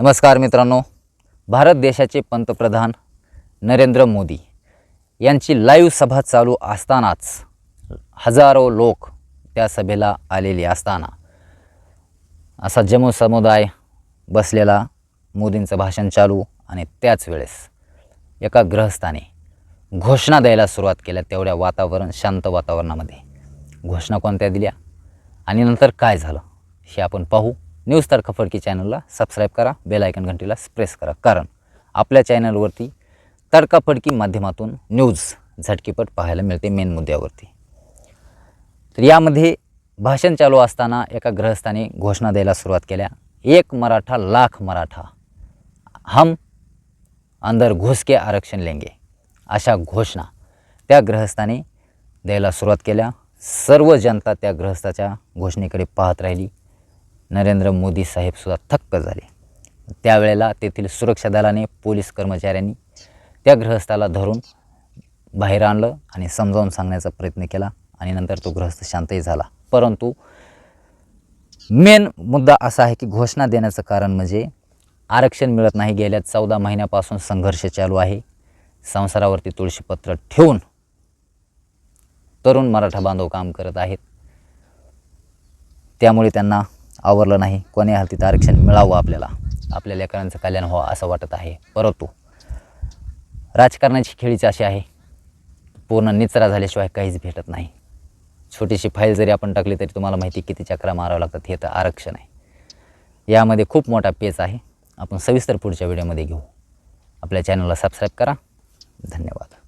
नमस्कार मित्रांनो. भारत देशाचे पंतप्रधान नरेंद्र मोदी यांची लाईव्ह सभा चालू असतानाच हजारो लोक त्या सभेला आलेले असताना असा जम्मू समुदाय बसलेला मोदींचं भाषण चालू आणि त्याच वेळेस एका ग्रहस्थाने घोषणा द्यायला सुरुवात केल्या तेवढ्या वातावरण शांत वातावरणामध्ये. घोषणा कोणत्या दिल्या आणि नंतर काय झालं हे आपण पाहू. न्यूज तडका फडकी चॅनलला सबस्क्राईब करा बेलायकन घंटीला प्रेस करा. कारण आपल्या चॅनलवरती तडकाफडकी माध्यमातून न्यूज झटकीपट पाहायला मिळते मेन मुद्द्यावरती. तर यामध्ये भाषण चालू असताना एका ग्रहस्थाने घोषणा द्यायला सुरुवात केल्या. एक मराठा लाख मराठा. हम अंदर घुस के आरक्षण लेंगे. अशा घोषणा त्या ग्रहस्थाने द्यायला सुरुवात केल्या. सर्व जनता त्या ग्रहस्थाच्या घोषणेकडे पाहत राहिली. नरेंद्र मोदी साहेबसुद्धा थक्क झाले. त्यावेळेला तेथील सुरक्षा दलाने पोलीस कर्मचाऱ्यांनी त्या ग्रहस्थाला धरून बाहेर आणलं आणि समजावून सांगण्याचा प्रयत्न केला आणि नंतर तो गृहस्थ शांतही झाला. परंतु मेन मुद्दा असा आहे की घोषणा देण्याचं कारण म्हणजे आरक्षण मिळत नाही. गेल्या चौदा महिन्यापासून संघर्ष चालू आहे. संसारावरती तुळशीपत्र ठेवून तरुण मराठा बांधव काम करत आहेत. त्यामुळे त्यांना आवरलं नाही. कोण्या हालतीत आरक्षण मिळावं आपल्याला? आपल्या लेकरांचं कल्याण व्हावं असं वाटत आहे. परंतु राजकारणाची खेळीच अशी आहे. पूर्ण निचरा झाल्याशिवाय काहीच भेटत नाही. छोटीशी फाईल जरी आपण टाकली तरी तुम्हाला माहिती किती चक्रा मारावं लागतात हे तर आरक्षण आहे. यामध्ये खूप मोठा पेच आहे. आपण सविस्तर पुढच्या व्हिडिओमध्ये घेऊ. आपल्या चॅनलला सबस्क्राईब करा. धन्यवाद.